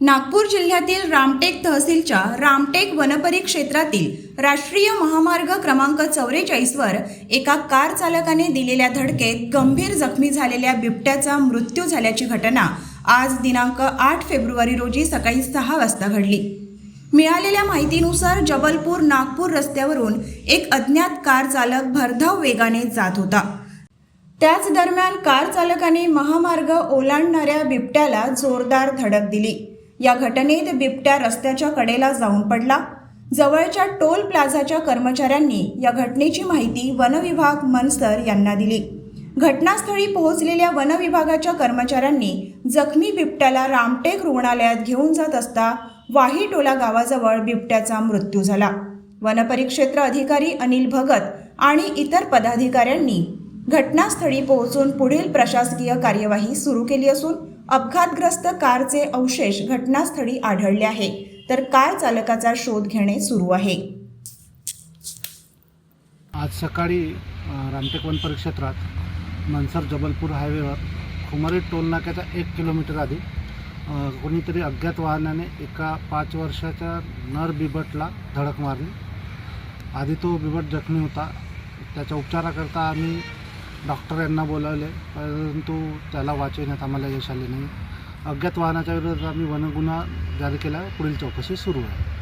नागपूर जिल्ह्यातील रामटेक तहसीलच्या रामटेक वनपरी क्षेत्रातील राष्ट्रीय महामार्ग क्रमांक चौवेचाळीसवर एका कार चालकाने दिलेल्या धडकेत गंभीर जखमी झालेल्या बिबट्याचा मृत्यू झाल्याची घटना आज दिनांक आठ फेब्रुवारी रोजी सकाळी सहा वाजता घडली. मिळालेल्या माहितीनुसार जबलपूर नागपूर रस्त्यावरून एक अज्ञात कार चालक भरधाव वेगाने जात होता. त्याच दरम्यान कार चालकाने महामार्ग ओलांडणाऱ्या बिबट्याला जोरदार धडक दिली. या घटनेत बिबट्या रस्त्याच्या कडेला जाऊन पडला. जवळच्या टोल प्लाझाच्या कर्मचाऱ्यांनी या घटनेची माहिती वनविभाग मनसर यांना दिली. घटनास्थळी पोहोचलेल्या वनविभागाच्या कर्मचाऱ्यांनी जखमी बिबट्याला रामटेक रुग्णालयात घेऊन जात असता वाहीटोला गावाजवळ बिबट्याचा मृत्यू झाला. वनपरिक्षेत्र अधिकारी अनिल भगत आणि इतर पदाधिकाऱ्यांनी घटनास्थळी पोहोचून पुढील प्रशासकीय कार्यवाही सुरू केली असून अपघातग्रस्त कारचे अवशेष घटनास्थळी आढळले आहे. तर कार चालकाचा शोध घेणे सुरू आहे. आज सकाळी रामटेक वन परिक्षेत्रात मनसर जबलपूर हायवेवर खुमारी टोल नाक्याच्या एक किलोमीटर आधी कोणीतरी अज्ञात वाहनाने एका पाच वर्षाच्या नर बिबटला धडक मारली. आधी तो बिबट जखमी होता. त्याच्या उपचाराकरता आम्ही डॉक्टर यांना बोलावले परंतु त्याला वाचवण्यात आम्हाला यश आले नाही. अज्ञात वाहनाच्या विरोधात आम्ही वनगुन्हा जारी केला. पुढील चौकशी सुरू आहे.